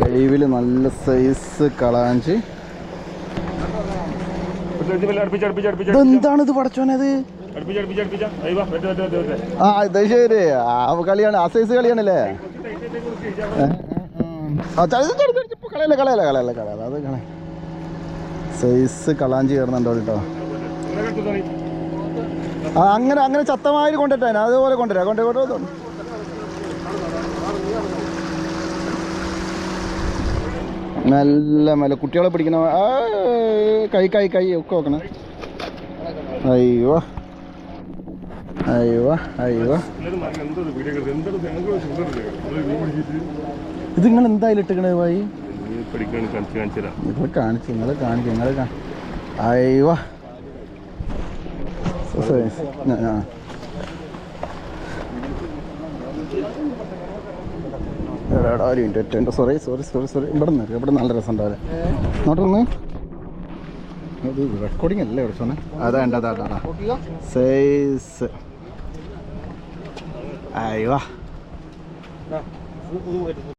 ലൈവിൽ നല്ല സൈസ് കളാഞ്ചി. എന്താണ് ഇത് പടച്ചോനത് ആ ഇത് ശരി. ആ കളിയാണ്. ആ സൈസ് കളിയാണല്ലേ? കളയല്ല കളയല്ല കളയല്ല കളയല്ല. അത് കളയ സൈസ് കളാഞ്ചി കയറുന്നുണ്ടോ കേട്ടോ. അങ്ങനെ അങ്ങനെ ചത്തമാതിരി കൊണ്ടിട്ടാൻ അതുപോലെ കൊണ്ടുവരാ. കൊണ്ടേ നല്ല മല കുട്ടികളെ പിടിക്കണ കൈ കൈ കൈ ഒക്കെ നോക്കണേ അയ്യോ. അയ്യോ അയ്യോ. ഇത് നിങ്ങൾ എന്തായാലും ഇട്ടിക്കണേ ഭായി? നിങ്ങൾ കാണിച്ചു നിങ്ങൾ കാണിച്ചു നിങ്ങൾ അയ്യോ. ആ എടാ, എടാ, ഒരു മിനിറ്റ് ഒറ്റ സോറി സോറി സോറി സോറി ഇവിടെ നിന്ന് ഇവിടെ നല്ല രസം ഉണ്ടാവില്ല നോട്ടൊന്ന് ഇത് റെക്കോർഡിംഗ് അല്ലേ സോനെ അതാ ഉണ്ട് അതാ അതാ. സൈസ് അയ്യോ